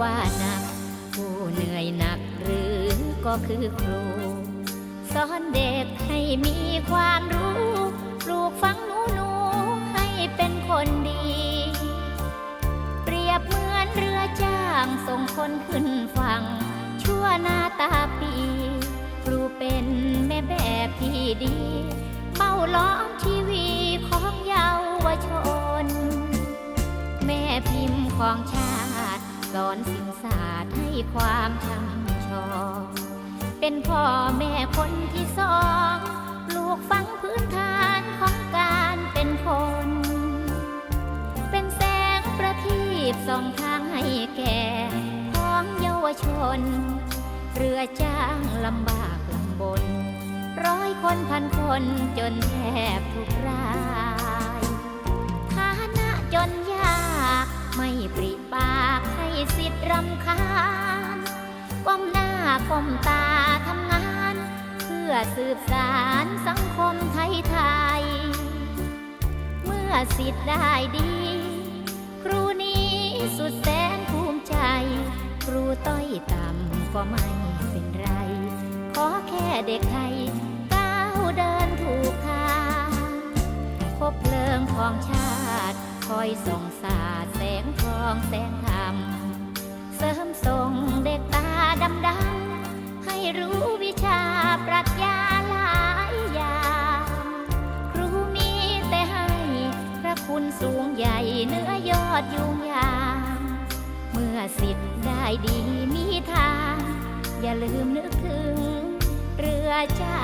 ว่านัก ผู้เหนื่อยหนักหรือก็คือครู สอนเด็กให้มีความรู้ ปลูกฝังหนูหนูให้เป็นคนดี เปรียบเหมือนเรือจ้างส่งคนขึ้นฝั่ง ชั่วหน้าตาปีครูเป็นแม่แบบที่ดีเมาล้อมชีวีของเยาวชน แม่พิมพ์ของชา สอนสิ่งศาสตร์ให้ความช่ำชองเป็นพ่อแม่คนที่สองปลูกฝังพื้นฐานของการเป็นคน เป็นแสงประทีปส่องทางให้แก่ของเยาวชน เรือจ้างลำบากลำบน ร้อยคนพันคนจนแทบทุกราย คาญก้มหน้าก้มตาทำงาน เพื่อสืบสารสังคมไทยไทย เมื่อสิทธิ์ได้ดี ครูนี้สุดแสนภูมิใจ ครูต้อยต่ำก็ไม่เป็นไร ขอแค่เด็กไทยก้าวเดินถูกทางพบเพลิงของชาติ คอยส่องสาดแสงทองแส เนื้อยอดยุงยาง เมื่อสิทธิ์ได้ดีมีทาง อย่าลืมนึกถึงเรือจ้า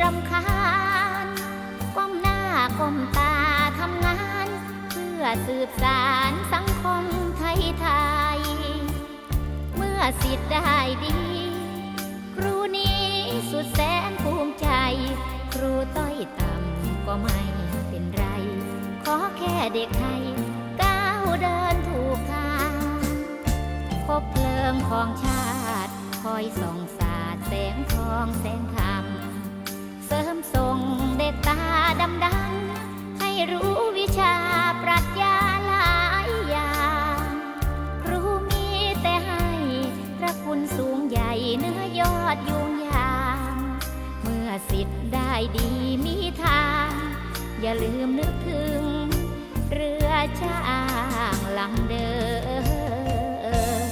รำคาญก้มหน้าก้มตาทำงาน เพื่อสืบสารสังคมไทยไทย เมื่อสิทธิ์ได้ดี ครูนี้สุดแสนภูมิใจ ครูต้อยต่ำก็ไม่เป็นไร ขอแค่เด็กไทยก้าวเดินถูกทางพบเพลิงของชาติ คอยส่องสาดแสงทองแสงธรรม ดำดำๆให้รู้วิชาปรัชญาหลายอย่าง ครูมีแต่ให้พระคุณสูงใหญ่เนื้อยอดยุงยาง เมื่อสิทธิ์ได้ดีมีทาง อย่าลืมนึกถึง เรือจ้างลำเดิม